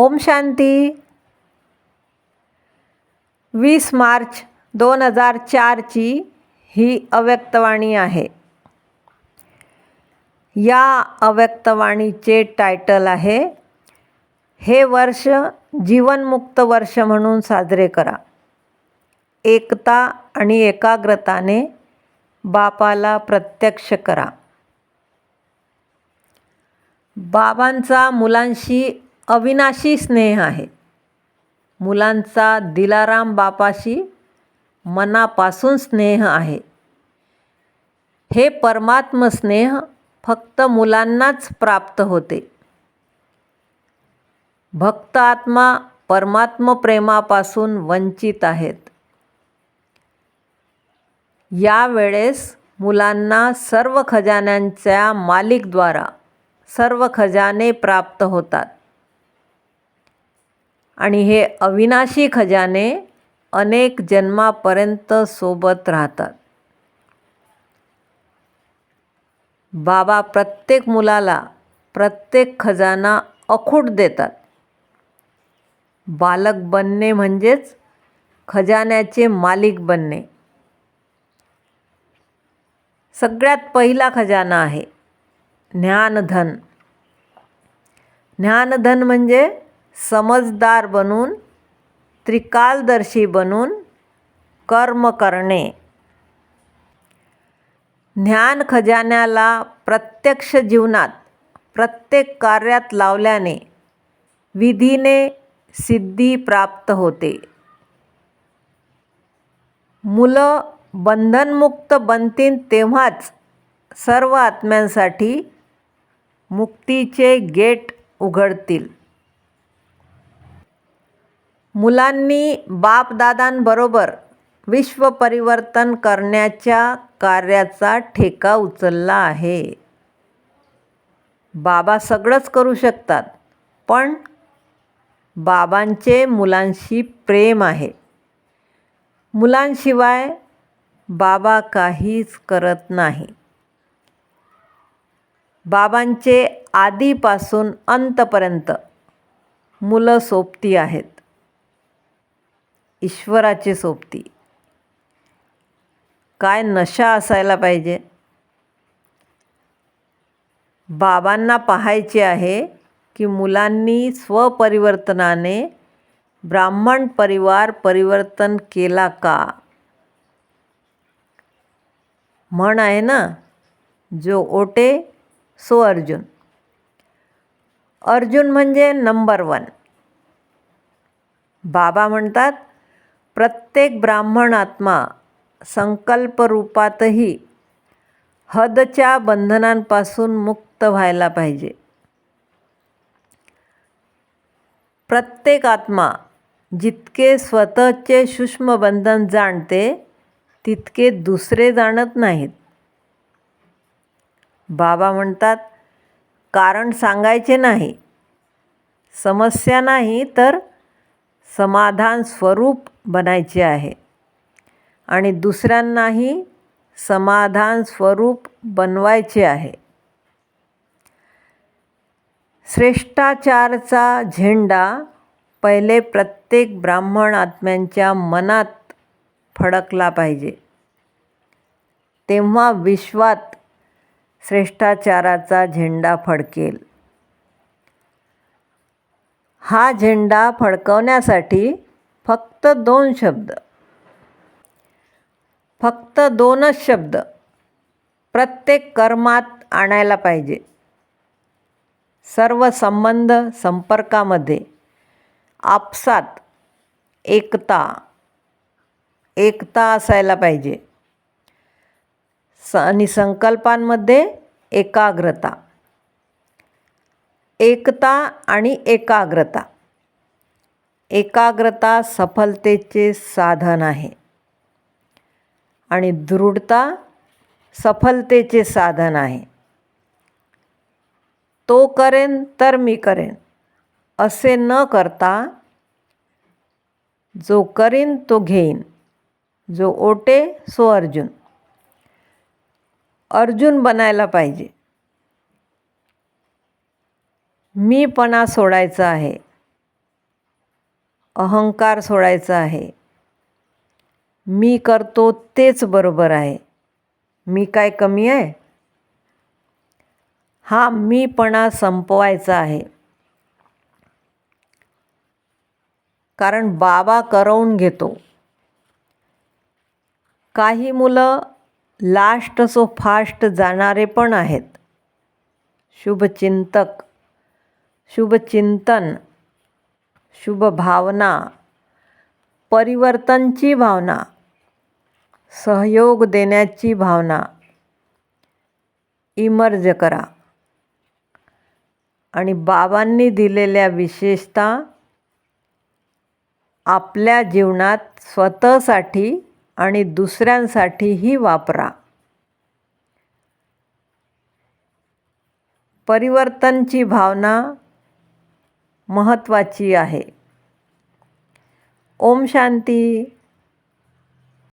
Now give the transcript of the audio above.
ओम शांती. वीस मार्च दोन हजार चारची ही अव्यक्तवाणी आहे. या अव्यक्तवाणीचे टायटल आहे हे वर्ष जीवनमुक्त वर्ष म्हणून साजरे करा. एकता आणि एकाग्रताने बापाला प्रत्यक्ष करा. बाबांचा मुलांशी अविनाशी स्नेह आहे. मुलांचा दिलाराम बापाशी मनापासून स्नेह आहे. हे परमात्म स्नेह फक्त मुलांनाच प्राप्त होते. भक्त आत्मा परमात्म प्रेमापासून वंचित आहेत. यावेळेस मुलांना सर्व खजान्यांच्या मालिकद्वारा सर्व खजाने प्राप्त होतात. आणि हे अविनाशी खजाने अनेक जन्मापर्यंत सोबत राहतात. बाबा प्रत्येक मुलाला प्रत्येक खजाना अखूट देतात. बालक बनणे म्हणजेच खजान्याचे मालिक बनणे. सगळ्यात पहिला खजाना आहे ज्ञानधन. ज्ञानधन म्हणजे समजदार बनून त्रिकालदर्शी बनून कर्म करणे. ज्ञान खजान्याला प्रत्यक्ष जीवनात प्रत्येक कार्यात लावल्याने विधीने सिद्धी प्राप्त होते. मुलं बंधनमुक्त बनतील तेव्हाच सर्व आत्म्यांसाठी मुक्तीचे गेट उघडतील. मुलांनी बापदादांबरोबर विश्वपरिवर्तन करण्याच्या कार्याचा ठेका उचलला आहे. बाबा सगळंच करू शकतात पण बाबांचे मुलांशी प्रेम आहे. मुलांशिवाय बाबा काहीच करत नाही. बाबांचे आधीपासून अंतपर्यंत मुलं सोबती आहेत. ईश्वराचे सोबती. काय नशा असायला पाहिजे? बाबांना पाहायचे आहे की मुलांनी स्वपरिवर्तनाने ब्राह्मण परिवार परिवर्तन केला का? म्हण आहे ना जो ओटे सो अर्जुन. अर्जुन म्हणजे नंबर वन. बाबा म्हणतात प्रत्येक ब्राह्मण आत्मा संकल्परूपातही हदच्या बंधनांपासून मुक्त व्हायला पाहिजे. प्रत्येक आत्मा जितके स्वतःचे सूक्ष्म बंधन जाणते तितके दुसरे जाणत नाहीत. बाबा म्हणतात कारण सांगायचे नाही. समस्या नाही तर समाधान स्वरूप बनायचे आहे. आणि दुसऱ्यांनाही समाधान स्वरूप बनवायचे आहे. श्रेष्ठाचारचा झेंडा पहिले प्रत्येक ब्राह्मण आत्म्यांच्या मनात फडकला पाहिजे. तेव्हा विश्वात श्रेष्ठाचाराचा झेंडा फडकेल. हा झेंडा फडकवण्यासाठी फक्त दोन शब्द. फक्त दोनच शब्द. प्रत्येक कर्मात आणायला पाहिजे. सर्व संबंध संपर्कामध्ये. आपसात एकता एकता असायला पाहिजे. स आणि संकल्पांमध्ये एकाग्रता. एकता आणि एकाग्रता. एकाग्रता सफलतेचे साधन आहे. आणि दृढता सफलतेचे साधन आहे. तो करेन तर मी करेन. असे न करता जो करीन तो घेईन. जो ओटे सो अर्जुन. अर्जुन बनायला पाहिजे. मीपणा सोडायचा आहे. अहंकार सोडायचा आहे. मी करतो तेच बरोबर आहे. मी काय कमी आहे? हा मीपणा संपवायचा आहे. कारण बाबा करवून घेतो. काही मुलं लास्ट सो फास्ट जाणारे पण आहेत. शुभचिंतक. शुभचिंतन शुभ भावना परिवर्तनची भावना सहयोग देण्याची भावना. इमर्ज करा. आणि बाबांनी दिलेल्या विशेषता आपल्या जीवनात स्वतःसाठी आणि दुसऱ्यांसाठीही वापरा. परिवर्तनची भावना महत्त्वाची आहे. ओम शांती.